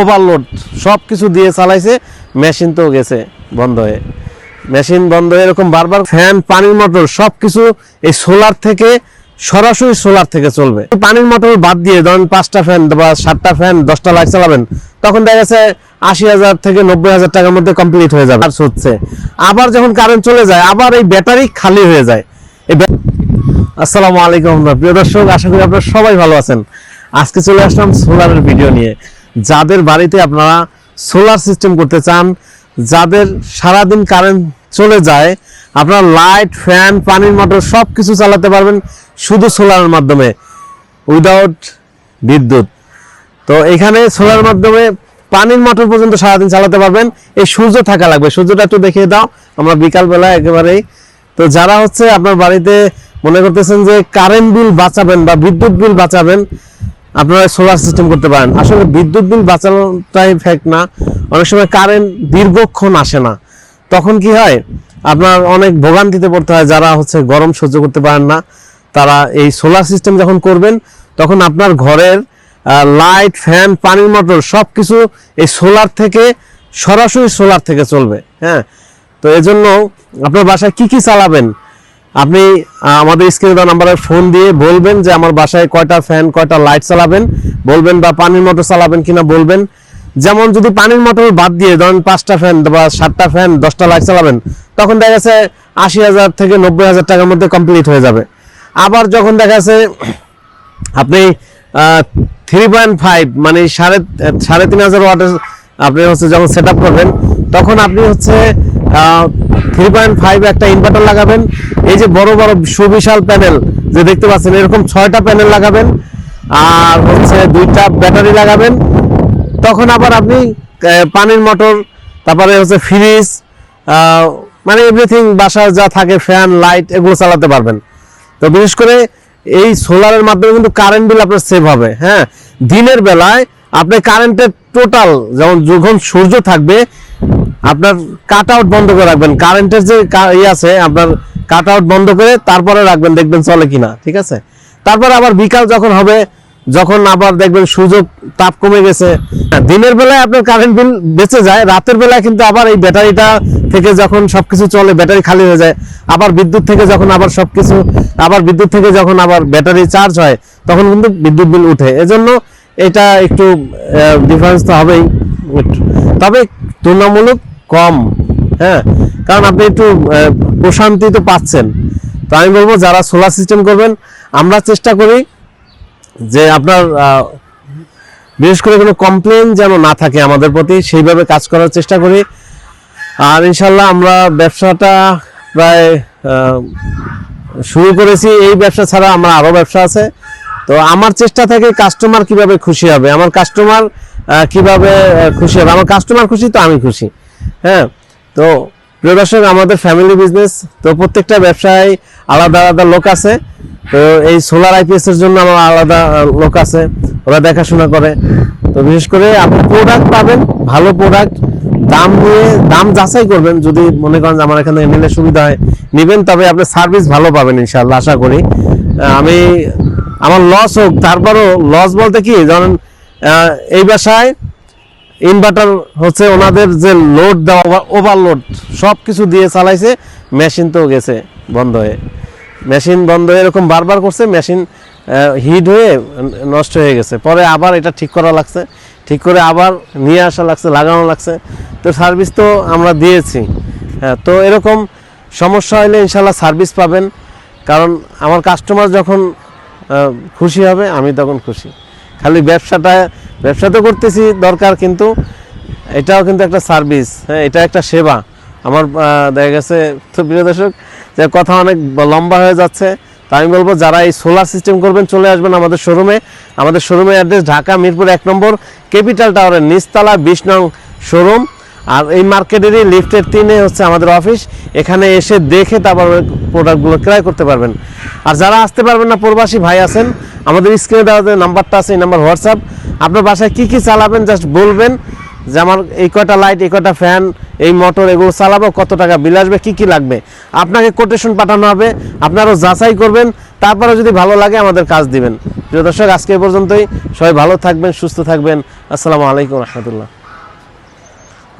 Overload সব কিছু দিয়ে চালাইছে মেশিন তো গেছে বন্ধ হয়ে। মেশিন বন্ধ হয়ে এরকম বারবার ফ্যান পানির মোটর সব কিছু এই সোলার থেকে সরাসরি সোলার থেকে চলবে। পানির মোটর বাদ দিয়ে ধরেন পাঁচটা ফ্যান বা সাতটা ফ্যান দশটা লাইট চালাবেন, তখন দেখা গেছে আশি হাজার থেকে নব্বই হাজার টাকার মধ্যে কমপ্লিট হয়ে যাবে। আর হচ্ছে, আবার যখন কারেন্ট চলে যায়, আবার এই ব্যাটারি খালি হয়ে যায়। এই আসসালামু আলাইকুম, প্রিয় দর্শক, আশা করি আপনারা সবাই ভালো আছেন। আজকে চলে আসলাম সোলারের ভিডিও নিয়ে। যাদের বাড়িতে আপনারা সোলার সিস্টেম করতে চান, যাদের সারাদিন কারেন্ট চলে যায়, আপনারা লাইট ফ্যান পানির মোটর সব কিছু চালাতে পারবেন শুধু সোলারের মাধ্যমে উইদাউট বিদ্যুৎ। তো এখানে সোলার মাধ্যমে পানির মোটর পর্যন্ত সারাদিন চালাতে পারবেন, এই সূর্য থাকা লাগবে। সূর্যটা একটু দেখিয়ে দাও, আমরা বিকালবেলা একেবারেই। তো যারা হচ্ছে আপনার বাড়িতে মনে করতেছেন যে কারেন্ট বিল বাঁচাবেন বা বিদ্যুৎ বিল বাঁচাবেন আপনারা সোলার সিস্টেম করতে পারেন। আসলে বিদ্যুৎ বিল বাঁচানোটাই ফ্যাক্ট না। অনেক সময় কারেন্ট দীর্ঘক্ষণ আসে না। তখন কি হয়? আপনার অনেক ভোগান্তিতে পড়তে হয় যারা হচ্ছে গরম সহ্য করতে পারেন না। তারা এই সোলার সিস্টেম যখন করবেন, তখন আপনার ঘরের লাইট ফ্যান পানির মোটর সব কিছু এই সোলার থেকে, সরাসরি সোলার থেকে চলবে। হ্যাঁ? তো এজন্য আপনার বাসায় কি কি চালাবেন? আপনি আমাদের স্ক্রিনে দেওয়া নাম্বারে ফোন দিয়ে বলবেন যে আমার বাসায় কয়টা ফ্যান কয়টা লাইট চালাবেন। বলবেন বা পানির মোটর চালাবেন কিনা বলবেন। যেমন যদি পানির মোটর বাদ দিয়ে ধরেন পাঁচটা ফ্যান বা সাতটা ফ্যান দশটা লাইট চালাবেন, তখন দেখা যাচ্ছে আশি হাজার থেকে নব্বই হাজার টাকার মধ্যে কমপ্লিট হয়ে যাবে। আবার যখন দেখা যাচ্ছে আপনি থ্রি পয়েন্ট ফাইভ মানে সাড়ে সাড়ে তিন হাজার ওয়াটের, আপনি হচ্ছে যখন সেট করবেন, তখন আপনি হচ্ছে থ্রি পয়েন্ট ফাইভ একটা ইনভার্টার লাগাবেন। এই যে বড় বড় সুবিশাল প্যানেল যে দেখতে পাচ্ছেন, এরকম ছয়টা প্যানেল লাগাবেন। আর হচ্ছে দুইটা ব্যাটারি লাগাবেন। তখন আবার আপনি পানির মোটর তারপরে হচ্ছে ফ্রিজ মানে এভরিথিং বাসায় যা থাকে ফ্যান লাইট এগুলো চালাতে পারবেন। তো বিশেষ করে এই সোলারের মাধ্যমে কিন্তু কারেন্ট বিল আপনার সেভ হবে হ্যাঁ? দিনের বেলায় আপনি কারেন্টের টোটাল যেমন যখন সূর্য থাকবে আপনার কাট আউট বন্ধ করে রাখবেন। কারেন্টের যে ইয়ে আছে, আপনার কাট আউট বন্ধ করে তারপরে রাখবেন, দেখবেন চলে কিনা, ঠিক আছে? তারপর আবার বিকাল যখন হবে, যখন আবার দেখবেন সুযোগ তাপ কমে গেছে। দিনের বেলায় আপনার কারেন্ট বিল বেঁচে যায়, রাতের বেলায় কিন্তু আবার এই ব্যাটারিটা থেকে যখন সবকিছু চলে, ব্যাটারি খালি হয়ে যায়। আবার বিদ্যুৎ থেকে যখন আবার সবকিছু, আবার বিদ্যুৎ থেকে যখন আবার ব্যাটারি চার্জ হয়, তখন কিন্তু বিদ্যুৎ বিল উঠে। এজন্য এটা একটু ডিফারেন্স তো হবেই। তবে তুলনামূলক কম হ্যাঁ? কারণ আপনি একটু প্রশান্তি তো পাচ্ছেন। তো আমি বলব, যারা সোলার সিস্টেম করবেন, আমরা চেষ্টা করি যে আপনার বিশেষ করে কোনো কমপ্লেন যেন না থাকে আমাদের প্রতি, সেইভাবে কাজ করার চেষ্টা করি। আর ইনশাল্লাহ আমরা ব্যবসাটা প্রায় শুরু করেছি। এই ব্যবসা ছাড়া আমার আরও ব্যবসা আছে। তো আমার চেষ্টা থেকে কাস্টমার কীভাবে খুশি হবে, আমার কাস্টমার কীভাবে খুশি হবে। আমার কাস্টমার খুশি তো আমি খুশি। হ্যাঁ তো প্রিয় দর্শক, আমাদের ফ্যামিলি বিজনেস তো প্রত্যেকটা ব্যবসায় আলাদা আলাদা লোক আছে। তো এই সোলার আইপিএস এর জন্য আমার আলাদা লোক আছে, ওরা দেখাশোনা করে। তো বিশেষ করে আপনি প্রোডাক্ট পাবেন, ভালো প্রোডাক্ট দাম নিয়ে, দাম যাচাই করবেন। যদি মনে করেন যে আমার এখানে নিলে সুবিধা হয়, নেবেন, তবে আপনি সার্ভিস ভালো পাবেন ইনশাআল্লাহ, আশা করি। আমি, আমার লস হোক, তারপরও লস বলতে কি, ধরেন এই বাসায় ইনভার্টার হচ্ছে ওনাদের যে লোড দেওয়া ওভারলোড সব কিছু দিয়ে চালাইছে মেশিন তো গেছে বন্ধ হয়ে। মেশিন বন্ধ হয়ে এরকম বারবার করছে মেশিন হিট হয়ে নষ্ট হয়ে গেছে। পরে আবার এটা ঠিক করা লাগছে, ঠিক করে আবার নিয়ে আসা লাগছে, লাগানো লাগছে। তো সার্ভিস তো আমরা দিয়েছি। হ্যাঁ তো এরকম সমস্যা হলে ইনশাল্লাহ সার্ভিস পাবেন। কারণ আমার কাস্টমার যখন খুশি হবে, আমি তখন খুশি। খালি ব্যবসাটা ব্যবসা তো করতেছি, দরকার কিন্তু এটাও কিন্তু একটা সার্ভিস হ্যাঁ এটা একটা সেবা। আমার দেখা গেছে প্রিয় দর্শক, যে কথা অনেক লম্বা হয়ে যাচ্ছে, তা আমি বলব, যারা এই সোলার সিস্টেম করবেন, চলে আসবেন আমাদের শোরুমে আমাদের শোরুমের অ্যাড্রেস ঢাকা, মিরপুর এক নম্বর ক্যাপিটাল টাওয়ারের নিচতলা, বিশ নং শোরুম আর এই মার্কেটেরই লিফটের তিনে হচ্ছে আমাদের অফিস এখানে এসে দেখে তারপর প্রোডাক্টগুলো ক্রয় করতে পারবেন। আর যারা আসতে পারবেন না, প্রবাসী ভাই আছেন আমাদের স্ক্রিনে দেওয়া যে নাম্বারটা আছে, এই নাম্বার হোয়াটসঅ্যাপ। আপনার বাসায় কী কী চালাবেন জাস্ট বলবেন যে আমার এই কয়টা লাইট এই কয়টা ফ্যান এই মোটর এগুলো চালাবো, কত টাকা বিল আসবে, কী কী লাগবে। আপনাকে কোটেশন পাঠানো হবে আপনারও যাচাই করবেন, তারপরে যদি ভালো লাগে আমাদের কাজ দিবেন। প্রিয় দর্শক, আজকে পর্যন্তই। সবাই ভালো থাকবেন, সুস্থ থাকবেন। আসসালামু আলাইকুম রহমতুল্লাহ।